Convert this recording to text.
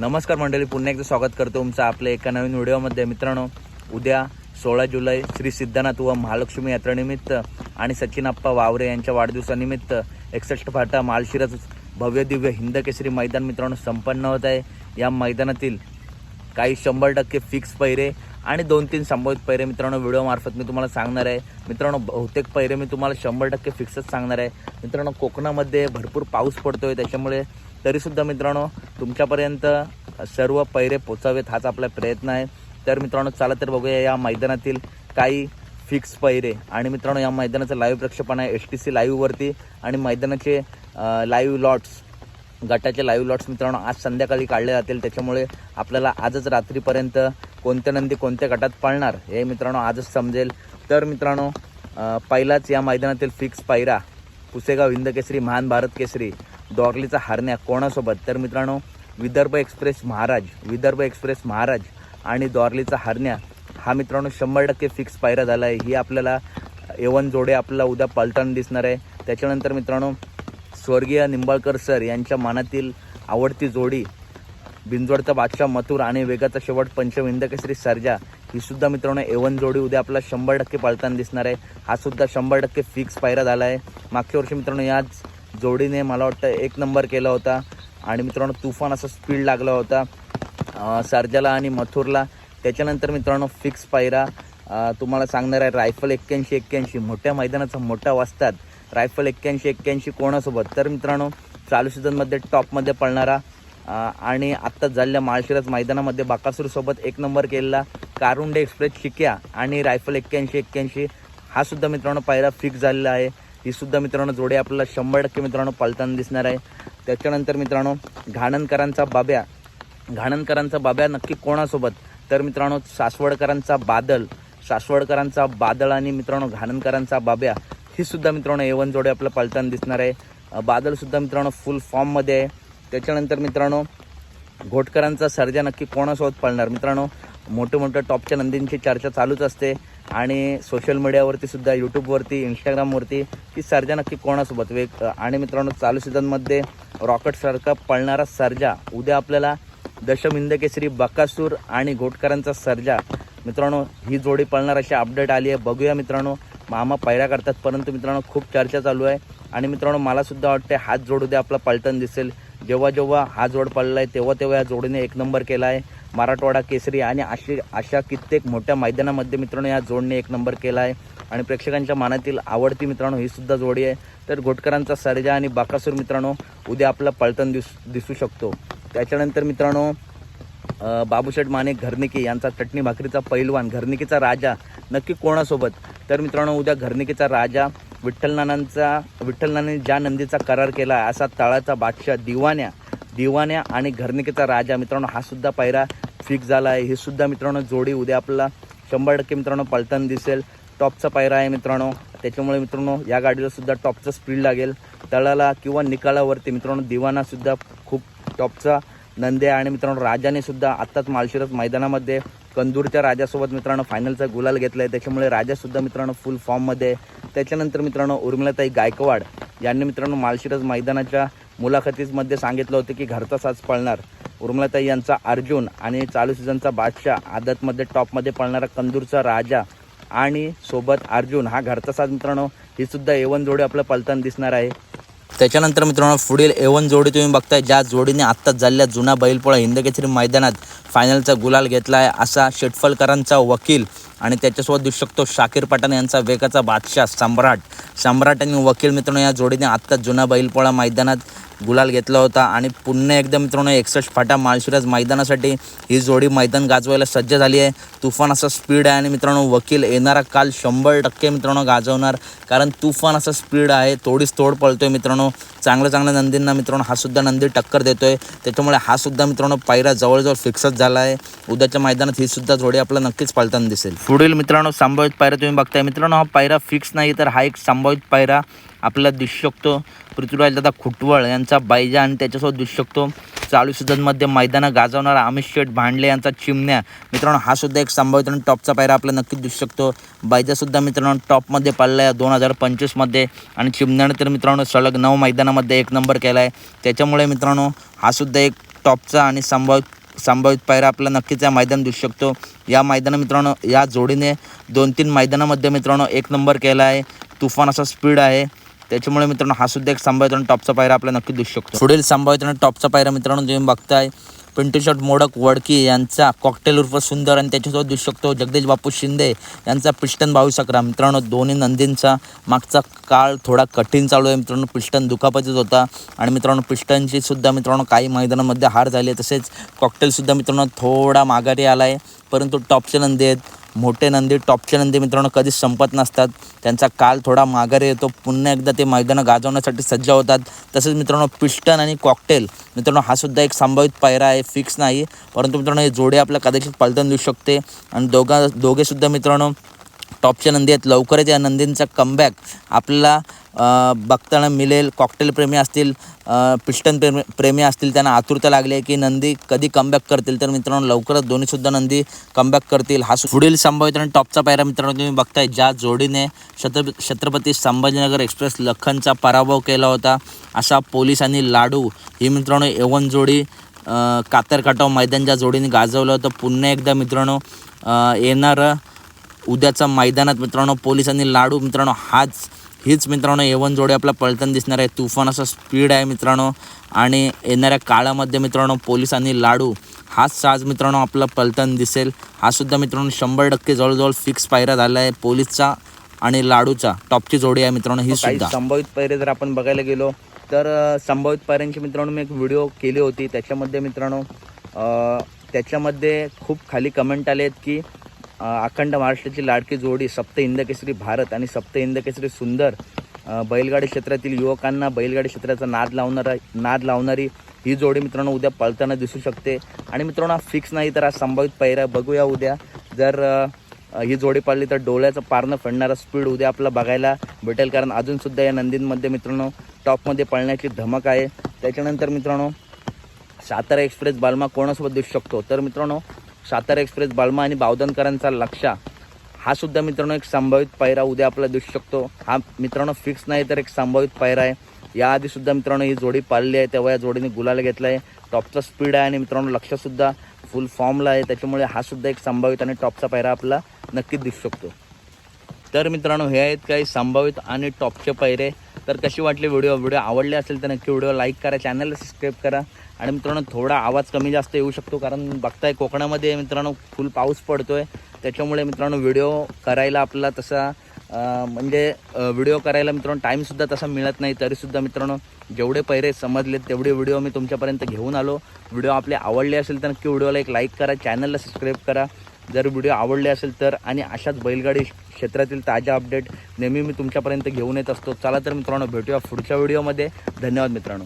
नमस्कार मंडळी पुन्हा एकदा स्वागत करतो तुमचं आपल्या एका नवीन व्हिडिओमध्ये. मित्रांनो उद्या सोळा जुलै श्री सिद्धनाथ व महालक्ष्मी यात्रेनिमित्त आणि सचिन अप्पा वावरे यांच्या वाढदिवसानिमित्त एकसष्ट फाटा माळशिरस भव्य दिव्य हिंद केसरी मैदान मित्रांनो संपन्न होत आहे. या मैदानातील काही शंभर टक्के फिक्स पैरे आणि दोन तीन संभावित पैरे मित्रांनो व्हिडिओमार्फत मी तुम्हाला सांगणार आहे. मित्रांनो बहुतेक पैरे मी तुम्हाला शंभर टक्के फिक्सच सांगणार आहे. मित्रांनो कोकणामध्ये भरपूर पाऊस पडतोय त्याच्यामुळे तरीसुद्धा मित्रांनो तुमच्यापर्यंत सर्व पैरे पोचावेत हाच आपला प्रयत्न आहे. तर मित्रांनो चला तर बघूया या मैदानातील काही फिक्स पैरे. आणि मित्रांनो या मैदानाचं लाईव्ह प्रक्षेपण आहे एस टी सी लाईव्हवरती आणि मैदानाचे लाईव्ह लॉट्स गटाचे लाईव्ह लॉट्स मित्रांनो आज संध्याकाळी काढले जातील. त्याच्यामुळे आपल्याला आजच रात्रीपर्यंत कोणत्या नंदी कोणत्या गटात पाळणार हे मित्रांनो आजच समजेल. तर मित्रांनो पहिलाच या मैदानातील फिक्स पायरा पुसेगाव हिंद केसरी महान भारत केसरी डॉगलीचा हारण्या कोणासोबत? तर मित्रांनो विदर्भ एक्सप्रेस महाराज विदर्भ एक्सप्रेस महाराज आणि डॉर्लीचा हारण्या हा मित्रांनो शंभर टक्के फिक्स पायरा झाला आहे ही आपल्याला एवन जोडे आपल्याला उद्या पलटण दिसणार आहे. त्याच्यानंतर मित्रांनो स्वर्गीय निंबाळकर सर यांच्या मनातील आवडती जोडी बिंजवडचा बादशाह मथुर आणि वेगाचा शेवट पंचम हिंद केसरी सर्जा. ही सुद्धा मित्रांनो एवन जोडी उद्या आपला शंभर टक्के पळताना दिसणार आहे. हा सुद्धा शंभर टक्के फिक्स पायरा झाला आहे मागच्या वर्षी मित्रांनो याच जोडीने मला वाटतं एक नंबर केला होता. आणि मित्रांनो तुफान असा स्पीड लागला होता. सर्जाला आणि मथुरला. त्याच्यानंतर मित्रांनो फिक्स पायरा. तुम्हाला सांगणार आहे रायफल एक्क्याऐंशी एक्क्याऐंशी. मोठ्या मैदानाचा मोठा वाजतात. रायफल एक्क्याऐंशी एक्क्याऐंशी कोणासोबत? तर मित्रांनो चालू सीझनमध्ये टॉपमध्ये पळणारा आणि आत्ता झालेल्या माळशिरस मैदानामध्ये बाकासूरसोबत एक नंबर केलेला कारुंडे एक्सप्रेस शिक्या आणि रायफल एक्क्याऐंशी एक्क्याऐंशी हा सुद्धा मित्रांनो पायरा फिक्स झालेला आहे. ही सुद्धा मित्रांनो जोडी आपल्याला शंभर टक्के मित्रांनो पालताना दिसणार आहे. त्याच्यानंतर मित्रांनो घाणनकरांचा बाब्या घाणनकरांचा बाब्या नक्की कोणासोबत? तर मित्रांनो सासवडकरांचा बादल सासवडकरांचा बादल आणि मित्रांनो घाणनकरांचा बाब्या ही सुद्धा मित्रांनो एवन जोडी आपल्याला पालताना दिसणार आहे. बादलसुद्धा मित्रांनो फुल फॉर्ममध्ये आहे. त्याच्यानंतर मित्रांनो घोटकरांचा सर्जा नक्की कोणासोबत पळणार? मित्रांनो मोठं मोठं टॉपच्या नंदींची चर्चा चालूच असते आणि सोशल मीडियावरती सुद्धा यूट्यूबवरती इंस्टाग्रामवरती की सर्जा नक्की कोणासोबत? वेग आणि मित्रांनो चालू सीझनमध्ये रॉकेटसारखा पळणारा सर्जा उद्या आपल्याला दशमिंदकेसरी केसरी बकासूर आणि घोटकरांचा सर्जा. मित्रांनो ही जोडी पळणार अशी अपडेट आली आहे. बघूया मित्रांनो मामा पैरा करतात. परंतु मित्रांनो खूप चर्चा चालू आहे. आणि मित्रांनो मलासुद्धा वाटते हात जोड उद्या आपला पलटण दिसेल. जेव्हा जेव्हा हा जोड पडला आहे तेव्हा तेव्हा या जोडीने एक नंबर केला आहे मराठवाडा केसरी आणि अशी अशा कित्येक मोठ्या मैदानामध्ये मित्रांनो या जोडने एक नंबर केला आहे आणि प्रेक्षकांच्या मनातील आवडती मित्रांनो ही सुद्धा जोडी आहे. तर घोटकरांचा सर्जा आणि बाकासूर मित्रांनो उद्या आपला पलटण दिस दिसू शकतो. त्याच्यानंतर मित्रांनो बाबूशेठ माने घरनिकी यांचा चटणी भाकरीचा पैलवान घरनिकीचा राजा नक्की कोणासोबत? तर मित्रांनो उद्या घरनिकीचा राजा विठ्ठलनानांचा विठ्ठलनाने ज्या नंदीचा करार केला असा तळाचा बादशाह दिवाण्या दिवाण्या आणि घरनिकेचा राजा. मित्रांनो हा सुद्धा पायरा फिक्स झाला आहे. हे सुद्धा मित्रांनो जोडी उद्या आपला शंभर टक्के मित्रांनो पलताना दिसेल. टॉपचा पायरा आहे मित्रांनो. त्याच्यामुळे मित्रांनो या गाडीला सुद्धा टॉपचं स्पीड लागेल. तळाला किंवा निकालावरती मित्रांनो दिवाना सुद्धा खूप टॉपचा नंदे आणि मित्रांनो राजाने सुद्धा आत्ताच मालशिरस मैदानामध्ये कंदूरच्या राजासोबत मित्रांनो फायनलचा गुलाल घेतला आहे त्याच्यामुळे राजासुद्धा मित्रांनो फुल फॉर्ममध्ये आहे. त्याच्यानंतर मित्रांनो उर्मिलाताई गायकवाड यांनी मित्रांनो मालशिरज मैदानाच्या मुलाखतीमध्ये सांगितलं होतं की घरचा साज पळणार. उर्मिलाताई यांचा अर्जुन आणि चालू सीझनचा बादशाह आदतमध्ये टॉपमध्ये पळणारा कंदूरचा राजा आणि सोबत अर्जुन हा घरचा साज मित्रांनो. ही सुद्धा एवन जोडी आपल्या पलताना दिसणार आहे. त्याच्यानंतर मित्रांनो पुढील एवन जोडी तुम्ही बघताय ज्या जोडीने आत्ताच झालेल्या जुना बैलपोळा हिंदकेसरी मैदानात फायनलचा गुलाल घेतला आहे असा शेटफलकरांचा वकील आणि त्याच्यासोबत देऊ शकतो शाकीर पठाण यांचा वेगाचा बादशाह सम्राट. सम्राट आणि वकील मित्रांनो या जोडीने आत्ताच जुना बैलपोळा मैदानात गुलाल घेतला होता. आणि पुन्हा एकदा मित्रांनो एकसष्ट फाटा माळशिराज मैदानासाठी ही जोडी मैदान गाजवायला सज्ज झाली आहे. तुफान असा स्पीड आहे आणि मित्रांनो वकील येणारा काल शंभर टक्के मित्रांनो गाजवणार. कारण तुफान असा स्पीड आहे तोडीस तोड पळतोय मित्रांनो. चांगल्या चांगल्या नंदींना मित्रांनो हा सुद्धा नंदी टक्कर देतोय. त्याच्यामुळे हा सुद्धा मित्रांनो पायरा जवळजवळ फिक्सच झाला आहे. उद्याच्या मैदानात ही सुद्धा जोडी आपल्याला नक्कीच पळताना दिसेल. पुढील मित्रांनो संभावित पायरा तुम्ही बघताय. मित्रांनो हा पायरा फिक्स नाही तर हा एक संभावित पायरा आपल्याला दिसू शकतो. पृथ्वीराज दादा खुटवळ यांचा बायजा आणि त्याच्यासोबत दिसू शकतो. चालू सीझनमध्ये मैदानं गाजवणारा अमित शेठ भांडले यांचा चिमण्या. मित्रांनो हा सुद्धा एक संभावित आणि टॉपचा पायरा आपल्याला नक्कीच दिसू शकतो. बायजासुद्धा मित्रांनो टॉपमध्ये पाळला आहे दोन हजार पंचवीसमध्ये आणि चिमण्याने तर मित्रांनो सलग नऊ मैदानामध्ये एक नंबर केला आहे त्याच्यामुळे मित्रांनो हा सुद्धा एक टॉपचा आणि संभावित संभावित पायरा आपला नक्कीच या मैदान दिसू शकतो. या मैदाना मित्रांनो या जोडीने दोन तीन मैदानामध्ये मित्रांनो एक नंबर केला आहे. तुफान असा स्पीड आहे. त्याच्यामुळे मित्रांनो हा सुद्धा एक संभाव्यता टॉपचा पायरा आपल्याला नक्की दिसू शकतो. पुढील संभाव्यता टॉपचा पायरा मित्रांनो तुम्ही बघताय पिंटू शॉट मोडक वडकी यांचा कॉकटेल उर्फ सुंदर आणि त्याच्यासोबत दिसू शकतो जगदीश बापू शिंदे यांचा पिष्टन भाऊ सकरा. मित्रांनो दोन्ही नंदींचा मागचा काळ थोडा कठीण चालू आहे मित्रांनो पिष्टन दुखापतीत होता. आणि मित्रांनो पिष्टनची सुद्धा मित्रांनो काही मैदानामध्ये हार झाली आहे तसेच कॉकटेलसुद्धा मित्रांनो थोडा माघारी आला आहे परंतु टॉपचे नंदी आहेत. मोठे नंदी टॉपचे नंदी मित्रांनो कधीच संपत नसतात. त्यांचा काल थोडा माघारी येतो. पुन्हा एकदा ते मैदानं गाजवण्यासाठी सज्ज होतात. तसेच मित्रांनो पिस्टन आणि कॉकटेल मित्रांनो हा सुद्धा एक संभावित पायरा आहे. फिक्स नाही. परंतु मित्रांनो हे जोडे आपल्या कदाचित पलटण देऊ शकते. आणि दोघा दोघेसुद्धा मित्रांनो टॉपच्या नंदी आहेत. लवकरच या नंदींचा कमबॅक आपल्याला बघताना मिळेल. कॉकटेल प्रेमी असतील पिस्टन प्रेमी प्रेमी असतील त्यांना आतुरता लागली आहे की नंदी कधी कमबॅक करतील. तर मित्रांनो लवकरच दोन्हीसुद्धा नंदी कमबॅक करतील. हा पुढील संभावित आणि टॉपचा पायरा मित्रांनो तुम्ही बघताय ज्या जोडीने छत्र छत्रपती संभाजीनगर एक्सप्रेस लखनचा पराभव केला होता असा पोलीस आणि लाडू. ही मित्रांनो एवन जोडी कातर काटाव मैदान ज्या जोडीने गाजवलं होतं पुन्हा एकदा मित्रांनो येणारं उद्याच्या मैदानात मित्रांनो पोलिसांनी लाडू मित्रांनो हाच हीच मित्रांनो एवन जोडी आपला पळताना दिसणार आहे. तुफान असा स्पीड आहे मित्रांनो. आणि येणाऱ्या काळामध्ये मित्रांनो पोलिसांनी लाडू हाच साज मित्रांनो आपला पळताना दिसेल. हा सुद्धा मित्रांनो शंभर टक्के जवळजवळ फिक्स पायरा झाला आहे पोलीसचा आणि लाडूचा. टॉपची जोडी आहे मित्रांनो ही सुद्धा. संभावित पायरे जर आपण बघायला गेलो तर संभावित पायऱ्यांची मित्रांनो मी एक व्हिडिओ केली होती. त्याच्यामध्ये मित्रांनो त्याच्यामध्ये खूप खाली कमेंट आले आहेत की अखंड महाराष्ट्राची लाडकी जोडी सप्त इंदकेसरी भारत आणि सप्त इंदकेसरी सुंदर बैलगाडी क्षेत्रातील युवकांना बैलगाडी क्षेत्राचा नाद लावणारा नाद लावणारी ही जोडी मित्रांनो उद्या पळताना दिसू शकते. आणि मित्रांनो हा फिक्स नाही तर हा संभावित पायरा बघूया उद्या. जर ही जोडी पाळली तर डोळ्याचं पारणं फेडणारा स्पीड उद्या आपला बघायला भेटेल. कारण अजूनसुद्धा या नंदींमध्ये मित्रांनो टॉपमध्ये पळण्याची धमक आहे. त्याच्यानंतर मित्रांनो सातारा एक्सप्रेस बालमा कोणासोबत दिसू शकतो? तर मित्रांनो सातारा एक्सप्रेस बालमा आणि बावधनकरांचा लक्षा हा सुद्धा मित्रांनो एक संभावित पायरा उद्या आपल्याला दिसू शकतो. हा मित्रांनो फिक्स नाही तर एक संभावित पायरा आहे. याआधी सुद्धा मित्रांनो ही जोडी पाळली आहे तेव्हा या जोडीने गुलाला घेतला आहे टॉपचा स्पीड आहे आणि मित्रांनो लक्षसुद्धा फुल फॉर्मला आहे. त्याच्यामुळे हा सुद्धा एक संभावित आणि टॉपचा पायरा आपला नक्कीच दिसू शकतो. तर मित्रांनो हे आहेत काही संभावित आणि टॉपचे पायरे. तर कशी वाटली व्हिडिओ व्हिडिओ आवडले असेल तर नक्की व्हिडिओ लाईक करा चॅनलला सबस्क्राईब करा. आणि मित्रांनो थोडा आवाज कमी जास्त येऊ शकतो कारण बघताय कोकणामध्ये मित्रांनो फुल पाऊस पडतोय. त्याच्यामुळे मित्रांनो व्हिडिओ करायला आपला तसा म्हणजे व्हिडिओ करायला मित्रांनो टाईमसुद्धा तसा मिळत नाही. तरीसुद्धा मित्रांनो जेवढे पैरे समजलेत तेवढे व्हिडिओ मी तुमच्यापर्यंत घेऊन आलो. व्हिडिओ आपले आवडले असेल तर नक्की व्हिडिओला एक लाईक करा चॅनलला सबस्क्राईब करा. जर व्हिडिओ आवडले असेल तर आणि अशाच बैलगाडी क्षेत्रातील ताज्या अपडेट नेहमी मी तुमच्यापर्यंत घेऊन येत असतो. चला तर मित्रांनो भेटूया पुढच्या व्हिडिओमध्ये. धन्यवाद मित्रांनो.